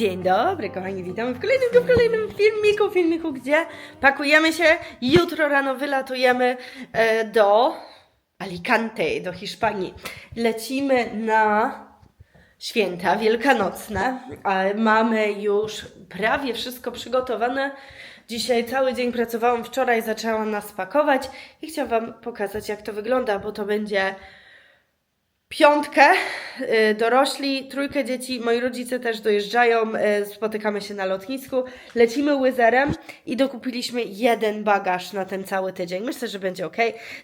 Dzień dobry, kochani, witamy w kolejnym, w kolejnym filmiku, filmiku, gdzie pakujemy się. Jutro rano wylatujemy e, do Alicante, do Hiszpanii. Lecimy na święta wielkanocne. Mamy już prawie wszystko przygotowane. Dzisiaj cały dzień pracowałam, wczoraj zaczęłam nas pakować i chciałam Wam pokazać, jak to wygląda, bo to będzie piątkę y, dorośli, trójkę dzieci, moi rodzice też dojeżdżają, y, spotykamy się na lotnisku, lecimy łyzerem i dokupiliśmy jeden bagaż na ten cały tydzień. Myślę, że będzie ok.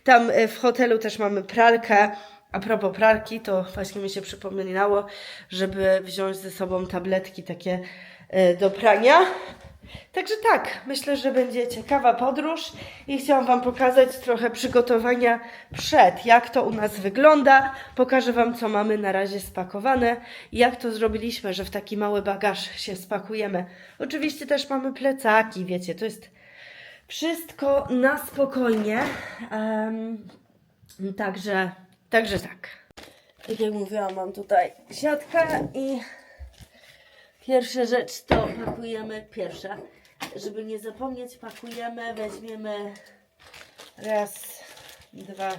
Tam y, w hotelu też mamy pralkę. A propos pralki, to właśnie mi się przypominało, żeby wziąć ze sobą tabletki takie y, do prania. Także tak, myślę, że będzie ciekawa podróż i chciałam Wam pokazać trochę przygotowania przed, jak to u nas wygląda. Pokażę Wam, co mamy na razie spakowane i jak to zrobiliśmy, że w taki mały bagaż się spakujemy. Oczywiście też mamy plecaki, wiecie, to jest wszystko na spokojnie. Em, także, także tak. Tak jak mówiłam, mam tutaj siatkę i Pierwsza rzecz to pakujemy, pierwsza, żeby nie zapomnieć, pakujemy, weźmiemy raz, dwa,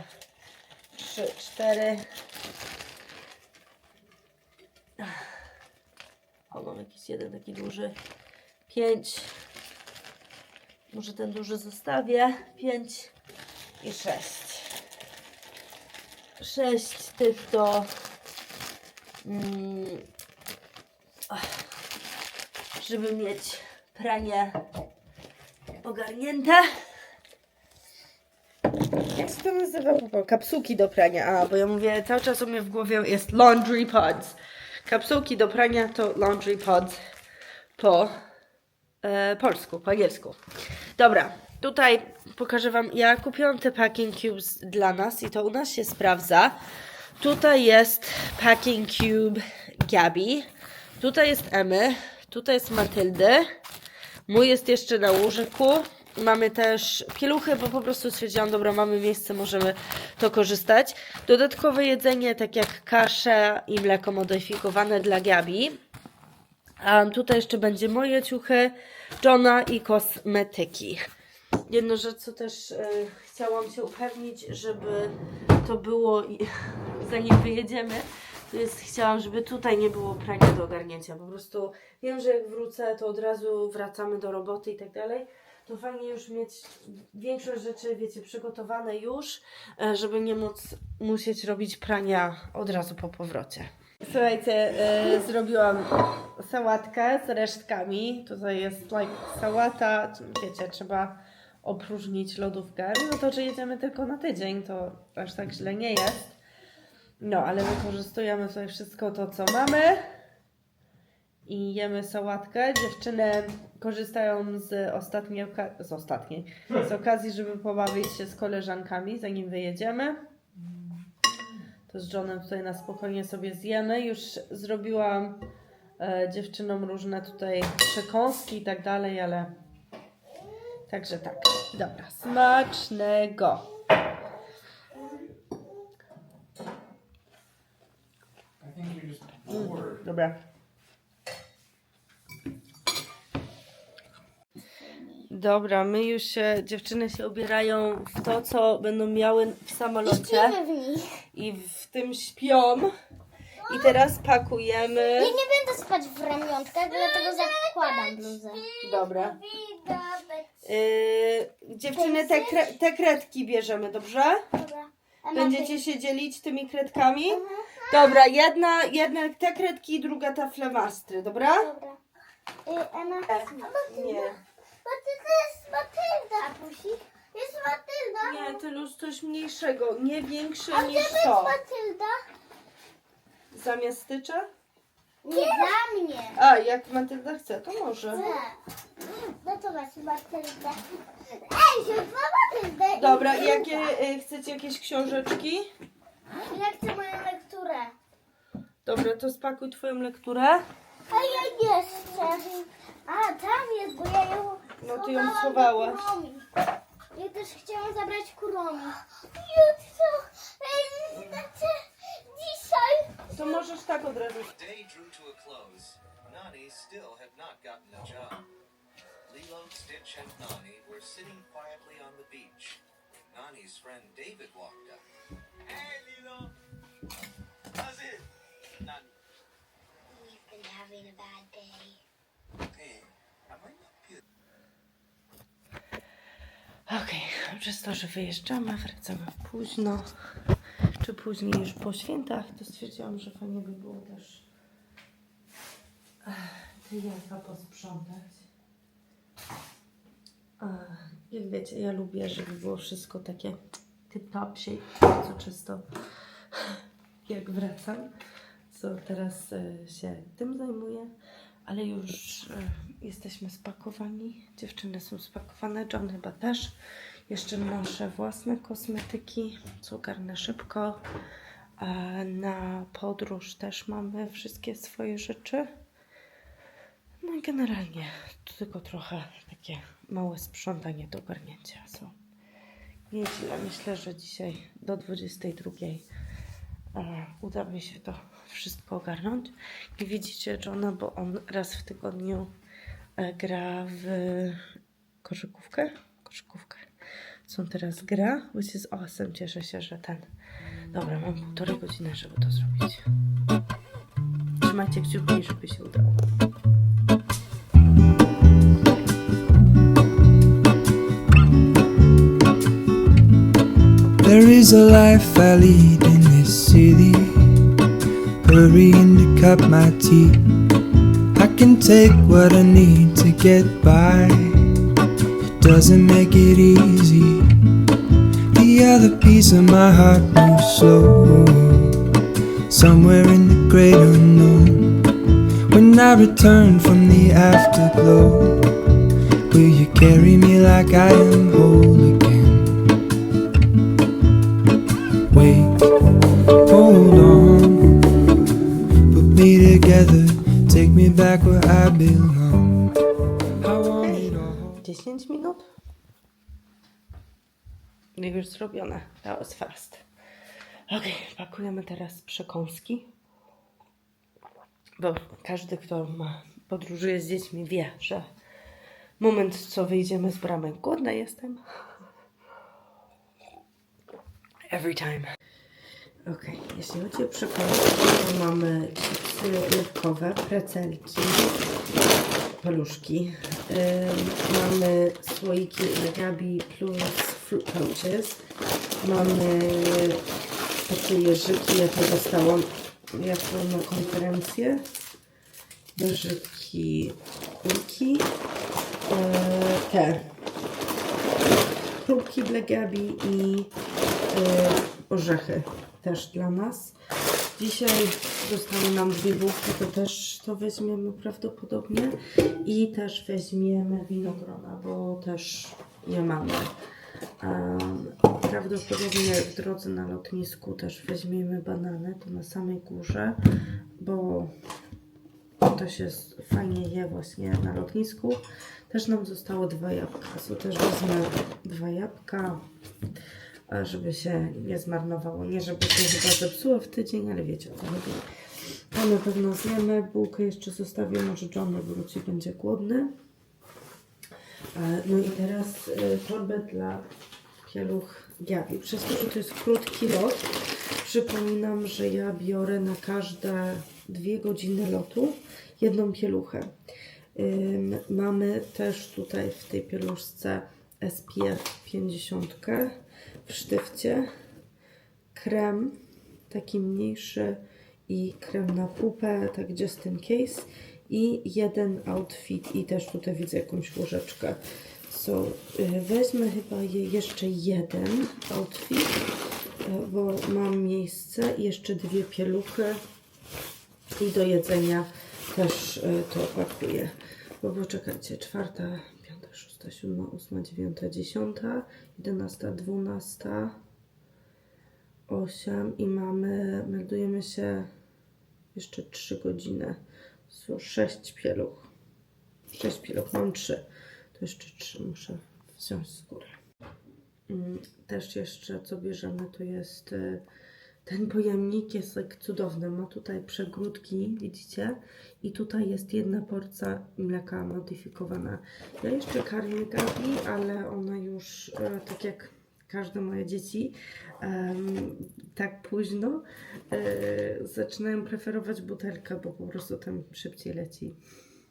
trzy, cztery. O, mam jakiś jeden taki duży. Pięć. Może ten duży zostawię. Pięć i sześć. Sześć tych to... Mm, żeby mieć pranie ogarnięte. Jak się to nazywa? Kapsułki do prania. A, bo ja mówię, cały czas u mnie w głowie jest laundry pods. Kapsułki do prania to laundry pods po e, polsku, po angielsku. Dobra, tutaj pokażę Wam, ja kupiłam te packing cubes dla nas i to u nas się sprawdza. Tutaj jest packing cube Gabi. Tutaj jest Emy. Tutaj jest Matyldy. Mój jest jeszcze na łóżku. Mamy też pieluchy, bo po prostu stwierdziłam, dobra, mamy miejsce, możemy to korzystać. Dodatkowe jedzenie, tak jak kasze i mleko modyfikowane dla Gabi. A tutaj jeszcze będzie moje ciuchy, Johna i kosmetyki. Jedna rzecz, co też e, chciałam się upewnić, żeby to było, i, zanim wyjedziemy, to jest, chciałam, żeby tutaj nie było prania do ogarnięcia. Po prostu wiem, że jak wrócę, to od razu wracamy do roboty i tak dalej. To fajnie już mieć większość rzeczy, wiecie, przygotowane już, e, żeby nie móc musieć robić prania od razu po powrocie. Słuchajcie, e, zrobiłam sałatkę z resztkami. Tutaj jest like sałata, wiecie, trzeba opróżnić lodówkę. No to, że jedziemy tylko na tydzień, to aż tak źle nie jest. No, ale wykorzystujemy tutaj wszystko to, co mamy. I jemy sałatkę. Dziewczyny korzystają z ostatniej, z ostatniej, z okazji, żeby pobawić się z koleżankami, zanim wyjedziemy. To z Johnem tutaj na spokojnie sobie zjemy. Już zrobiłam e, dziewczynom różne tutaj przekąski i tak dalej, ale także tak. Dobra, smacznego. Dobra. Dobra, my już się, dziewczyny się ubierają w to, co będą miały w samolocie Śpimy w nich. i w tym śpią. I teraz pakujemy. Ja nie będę spać w ramiontkach, dlatego zakładam bluzę. Dobra. Yy, dziewczyny, te, kre, te kredki bierzemy, dobrze? Dobra. A Będziecie się dzielić tymi kredkami? Dobra, jedna, jedna te kredki, druga ta flemastry, dobra? Dobra. Y, Emma, Nie. Matylda jest Matylda. A Pusi? Jest Matylda. Nie, Tyluś, coś mniejszego, nie większe A gdzie niż jest to. Matylda? Zamiast stycza? Nie dla mnie. A, jak Matylda chce, to może. Chcę. No to masz Matyldę. Ej, Matyldę. i Dobra, i jakie, y, chcecie jakieś książeczki? Ja chcę moją lekturę. Dobra, to spakuj twoją lekturę. A ja nie chcę. A, tam jest, bo ja ją ty ją schowałam schowałaś? Kuromi. Ja też chciałam zabrać Kuromi. Jutro, e, znaczy dzisiaj. To możesz tak od razu. Day drew to a close. Nani still had not gotten a job. Lilo, Stitch, and Nani were sitting quietly on the beach. Nani's friend David walked up. Hey, Lilo. How's it? Nani. We've been having a bad day. Hey, I might not be Okej, przez to, że wyjeżdżamy, wracamy późno, czy później już po świętach, to stwierdziłam, że fajnie by było też eh, te jajka posprzątać. Jak wiecie, ja lubię, żeby było wszystko takie tip-top shape, bardzo często jak wracam, co teraz e, się tym zajmuję, ale już e, jesteśmy spakowani. Dziewczyny są spakowane, John chyba też. Jeszcze nasze własne kosmetyki, co ogarnę szybko. A na podróż też mamy wszystkie swoje rzeczy. No i generalnie to tylko trochę takie małe sprzątanie do ogarnięcia są. Nieźle. Myślę, że dzisiaj do 22 e, uda mi się to wszystko ogarnąć. Nie widzicie Johna, bo on raz w tygodniu e, gra w koszykówkę. Koszykówkę. Co on teraz gra? Which is awesome. Cieszę się, że ten. Dobra, mam półtorej godziny, żeby to zrobić. Trzymajcie kciuki, żeby się udało. Is a life I lead in this city. Hurrying to cut my teeth. I can take what I need to get by. It doesn't make it easy. The other piece of my heart moves slow. Somewhere in the great unknown. When I return from the afterglow, will you carry me like I am whole 5 minut. I już zrobione. That was fast. Ok, pakujemy teraz przekąski. Bo każdy, kto ma, podróżuje z dziećmi, wie, że moment, co wyjdziemy z bramy, głodna jestem. Every time. Ok, jeśli chodzi o przekąski, to mamy chipsy jabłkowe, precelki, paluszki, Ym, mamy słoiki Gabi plus fruit pouches. Mamy takie jeżyki, ja to dostałam jako na konferencję. Jeżyki, kulki. Yy, te chrupki dla Gabi i yy, orzechy też dla nas. Dzisiaj zostały nam dwie bułki, to też to weźmiemy prawdopodobnie. I też weźmiemy winogrona, bo też je mamy. Prawdopodobnie w drodze na lotnisku też weźmiemy banany, to na samej górze, bo to się fajnie je właśnie na lotnisku. Też nam zostało dwa jabłka, so też wezmę dwa jabłka, żeby się nie zmarnowało. Nie, żeby się chyba zepsuło w tydzień, ale wiecie o co chodzi. To na pewno zjemy, bułkę jeszcze zostawię, może John jak wróci, będzie głodny. E, No i teraz e, torbę dla pieluch Gabi. Przez to, że to jest krótki lot, przypominam, że ja biorę na każde dwie godziny lotu jedną pieluchę. Mamy też tutaj w tej pieluszce SPF 50 w sztywcie, krem taki mniejszy i krem na pupę, tak just in case i jeden outfit i też tutaj widzę jakąś łyżeczkę. So, y, wezmę chyba je jeszcze jeden outfit, y, bo mam miejsce i jeszcze dwie pieluchy i do jedzenia też y, to pakuję. Bo poczekajcie, czwarta, piąta, szósta, siódma, ósma, dziewiąta, dziesiąta, jedenasta, dwunasta, osiem i mamy, meldujemy się jeszcze trzy godziny. Są sześć pieluch. Sześć pieluch, mam trzy. To jeszcze trzy muszę wziąć z góry. Mm, Też jeszcze co bierzemy to jest y, ten pojemnik jest tak cudowny. Ma tutaj przegródki, widzicie? I tutaj jest jedna porcja mleka modyfikowana. Ja jeszcze karmię Gabi, ale ona już e, tak jak każde moje dzieci tak późno e, zaczynają preferować butelkę, bo po prostu tam szybciej leci.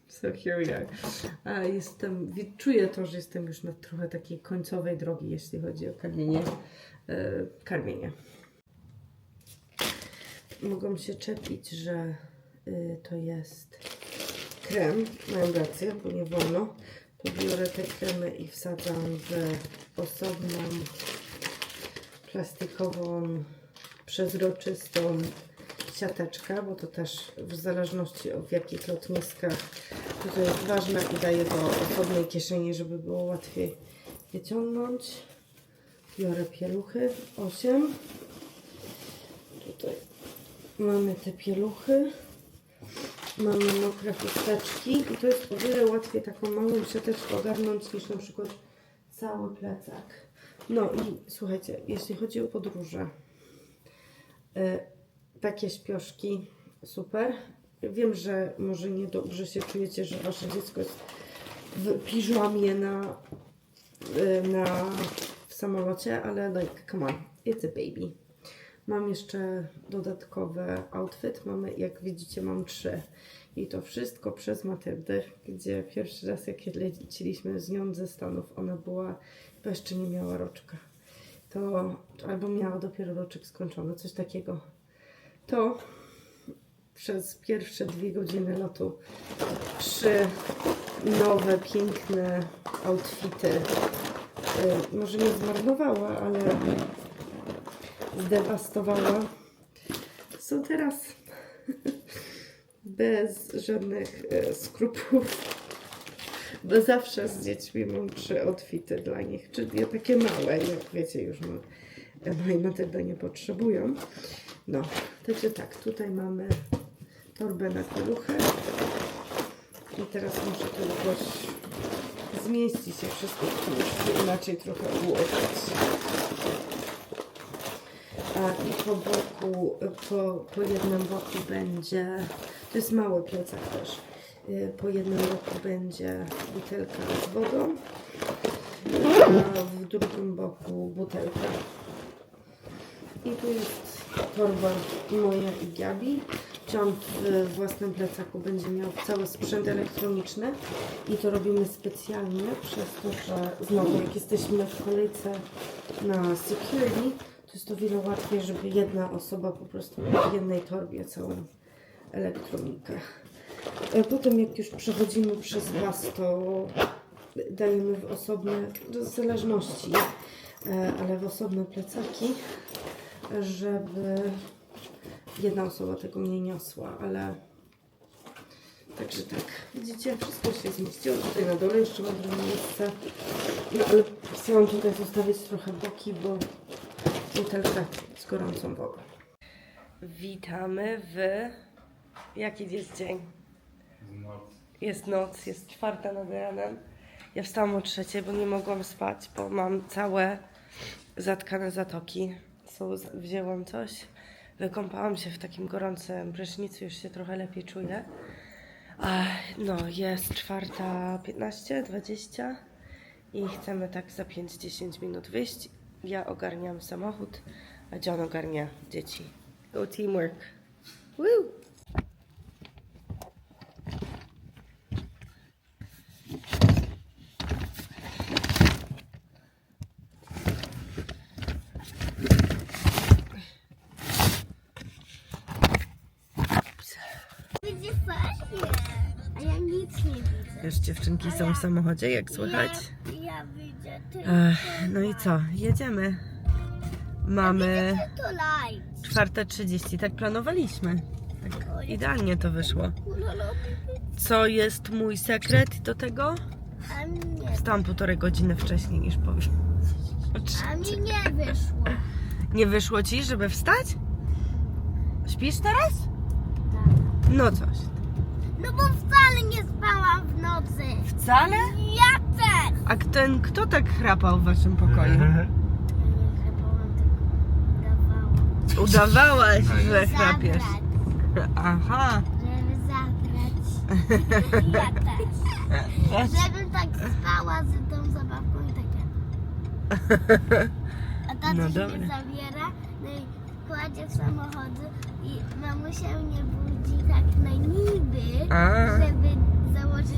So here we. A jestem, czuję to, że jestem już na trochę takiej końcowej drogi, jeśli chodzi o karmienie. E, karmienie. Mogą się czepić, że y, to jest krem. Mają rację, bo nie wolno. To biorę te kremy i wsadzam w osobną plastikową, przezroczystą siateczkę, bo to też w zależności od jakich lotniskach to jest ważne i daję do osobnej kieszeni, żeby było łatwiej wyciągnąć. Biorę pieluchy 8. Tutaj mamy te pieluchy. Mamy mokre chusteczki i to jest o wiele łatwiej taką małą siateczkę ogarnąć niż na przykład cały plecak. No i słuchajcie, jeśli chodzi o podróże, y, takie śpioszki super. Wiem, że może niedobrze się czujecie, że wasze dziecko jest w piżamie na, y, na, w samolocie, ale like, come on, it's a baby. Mam jeszcze dodatkowy outfit. Mamy, jak widzicie, mam trzy. I to wszystko przez Matyldę, gdzie pierwszy raz, jak leciliśmy z nią ze Stanów, ona była, chyba jeszcze nie miała roczka. To albo miała dopiero roczek skończony, coś takiego. To przez pierwsze dwie godziny lotu trzy nowe, piękne outfity. Y, Może nie zmarnowała, ale zdewastowała. Są teraz bez żadnych e, skrupułów. Bo zawsze z dziećmi mam trzy outfity dla nich. Czyli takie małe, jak wiecie, już ma, moje Matylda nie potrzebują. No, także tak, tutaj mamy torbę na pieluchę. I teraz muszę to jakoś zmieścić się wszystko inaczej trochę ułożyć. I po boku, po, po jednym boku będzie, to jest mały plecak też, Y, po jednym boku będzie butelka z wodą, a w drugim boku butelka. I tu jest torba moja i Gabi. John w własnym plecaku będzie miał cały sprzęt elektroniczny i to robimy specjalnie przez to, że znowu jak jesteśmy w kolejce na security, jest to wiele łatwiej, żeby jedna osoba po prostu miała w jednej torbie całą elektronikę. E, Potem jak już przechodzimy przez Was, to dajemy w osobne, w zależności, e, ale w osobne plecaki, żeby jedna osoba tego nie niosła, ale także tak, widzicie, wszystko się zmieściło, tutaj na dole jeszcze mam drugie miejsce, no ale chciałam tutaj zostawić trochę boki, bo butelkę z gorącą wodą. Witamy w... Jaki jest dzień? Noc. Jest noc, jest czwarta nad ranem. Ja wstałam o trzeciej, bo nie mogłam spać, bo mam całe zatkane zatoki. So, wzięłam coś, wykąpałam się w takim gorącym prysznicu, już się trochę lepiej czuję. A, no, jest czwarta 15, 20 i chcemy tak za 5-10 minut wyjść. Ja ogarniam samochód, a John ogarnia dzieci. Go teamwork. Woo! Będzie fajnie. A ja nic nie widzę. Już dziewczynki są w samochodzie, jak słychać. Ja, widzę. Ech, no i co? Jedziemy. Mamy To light. 4.30, tak planowaliśmy. Tak idealnie to wyszło. Co jest mój sekret do tego? A Wstałam półtorej godziny wcześniej niż powiem. a mi nie wyszło. Nie wyszło ci, żeby wstać? Śpisz teraz? Tak. No coś. No bo wcale nie spałam w nocy. Wcale? Ja A ten, kto tak chrapał w waszym pokoju? Ja nie chrapałam, tylko udawałam. Udawałaś, że Zabrać, chrapiesz. Aha. żeby zabrać. ja też. Żebym tak spała z tą zabawką i takie. A tata No się dobra. mnie zabiera, no i kładzie w samochodzie i mamusia mnie budzi tak na niby, A. żeby założyć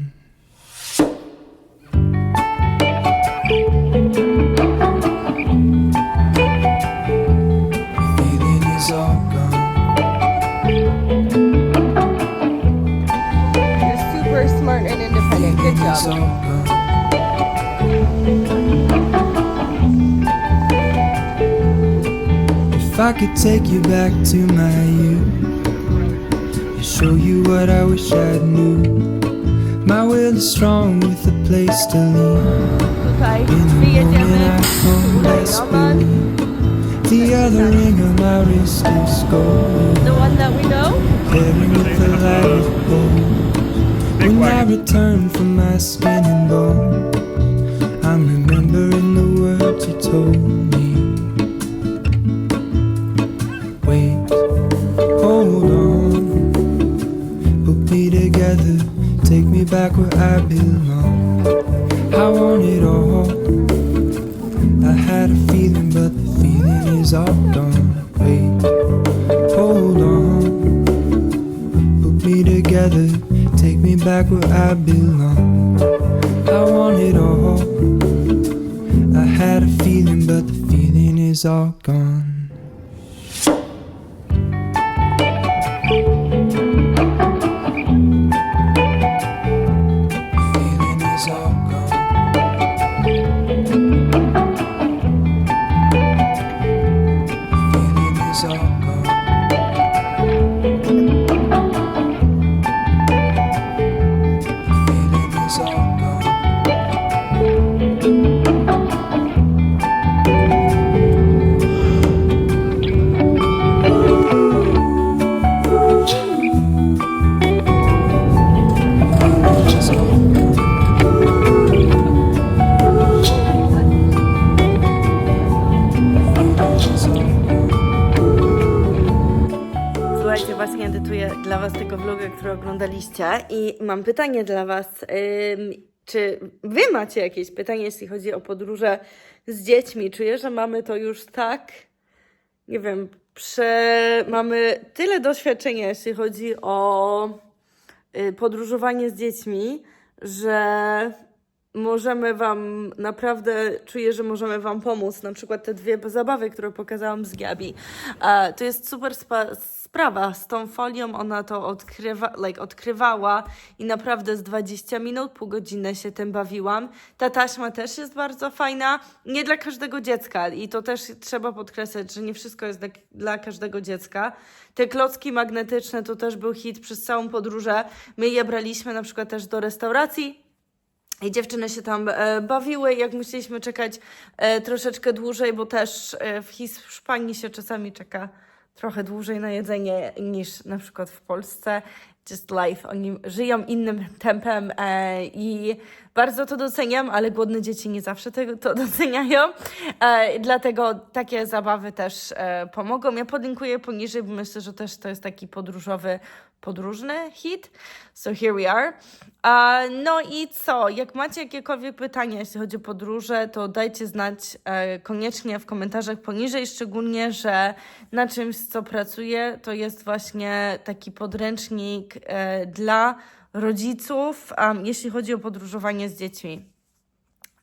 Is all gone. You're super smart and independent. Good job. If I could take you back to my youth and show you what I wish I knew. My will is strong with a place to lean. Tutaj In the moment I come less Roman, blue. The other ring on my wrist is gold. the one that we know. Pairing with the light of gold. When I return from my skin and bone, I'm remembering the words you told Słuchajcie, właśnie edytuję dla Was tego vloga, który oglądaliście i mam pytanie dla Was. Czy Wy macie jakieś pytanie, jeśli chodzi o podróże z dziećmi? Czuję, że mamy to już tak, nie wiem, prze... mamy tyle doświadczenia, jeśli chodzi o y, podróżowanie z dziećmi, że możemy Wam, naprawdę czuję, że możemy Wam pomóc. Na przykład te dwie zabawy, które pokazałam z Gabi. E, to jest super spa- sprawa. Z tą folią ona to odkrywa, like, odkrywała i naprawdę z 20 minut, pół godziny się tym bawiłam. Ta taśma też jest bardzo fajna. Nie dla każdego dziecka i to też trzeba podkreślać, że nie wszystko jest dla, dla każdego dziecka. Te klocki magnetyczne to też był hit przez całą podróżę. My je braliśmy na przykład też do restauracji. I dziewczyny się tam e, bawiły, jak musieliśmy czekać e, troszeczkę dłużej, bo też e, w Hiszpanii się czasami czeka trochę dłużej na jedzenie niż na przykład w Polsce. Just life, oni żyją innym tempem i bardzo to doceniam, ale głodne dzieci nie zawsze tego, to doceniają. Dlatego takie zabawy też pomogą. Ja podlinkuję poniżej, bo myślę, że też to jest taki podróżowy, podróżny hit. So here we are. A, no i co? Jak macie jakiekolwiek pytania, jeśli chodzi o podróże, to dajcie znać e, koniecznie w komentarzach poniżej, szczególnie, że na czymś, co pracuję, to jest właśnie taki podręcznik e, dla rodziców, um, jeśli chodzi o podróżowanie z dziećmi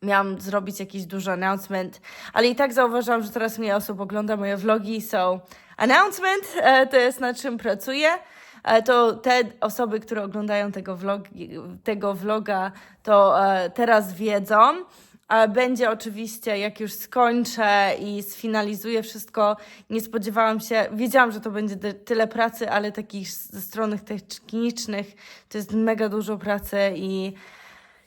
miałam zrobić jakiś duży announcement, ale i tak zauważyłam, że teraz mniej osób ogląda moje vlogi, so announcement e, to jest nad czym pracuję. E, to te osoby, które oglądają tego, vlog, tego vloga, to e, teraz wiedzą. Ale będzie oczywiście, jak już skończę i sfinalizuję wszystko. Nie spodziewałam się, wiedziałam, że to będzie tyle pracy, ale takich ze stron technicznych to jest mega dużo pracy i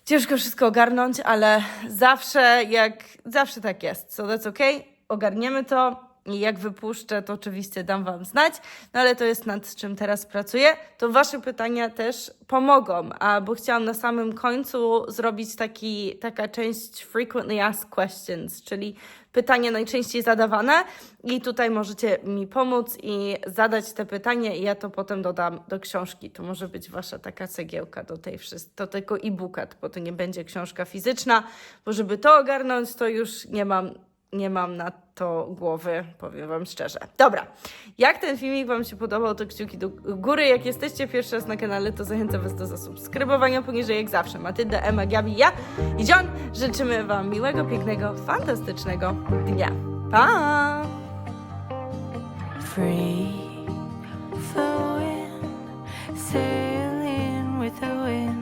ciężko wszystko ogarnąć, ale zawsze jak, zawsze tak jest. So that's okay, ogarniemy to i jak wypuszczę, to oczywiście dam Wam znać, no ale to jest nad czym teraz pracuję. To Wasze pytania też pomogą, a bo chciałam na samym końcu zrobić taki, taka część frequently asked questions, czyli pytania najczęściej zadawane. I tutaj możecie mi pomóc i zadać te pytania i ja to potem dodam do książki. To może być wasza taka cegiełka do tej wszyst- do tego e-booka, bo to nie będzie książka fizyczna, bo żeby to ogarnąć, to już nie mam nie mam na to głowy, powiem Wam szczerze. Dobra, jak ten filmik Wam się podobał, to kciuki do góry. Jak jesteście pierwszy raz na kanale, to zachęcam Was do zasubskrybowania poniżej, jak zawsze. Matylda, Emma, Gabi, ja i John. Życzymy Wam miłego, pięknego, fantastycznego dnia. Pa! Free, sailing with the wind.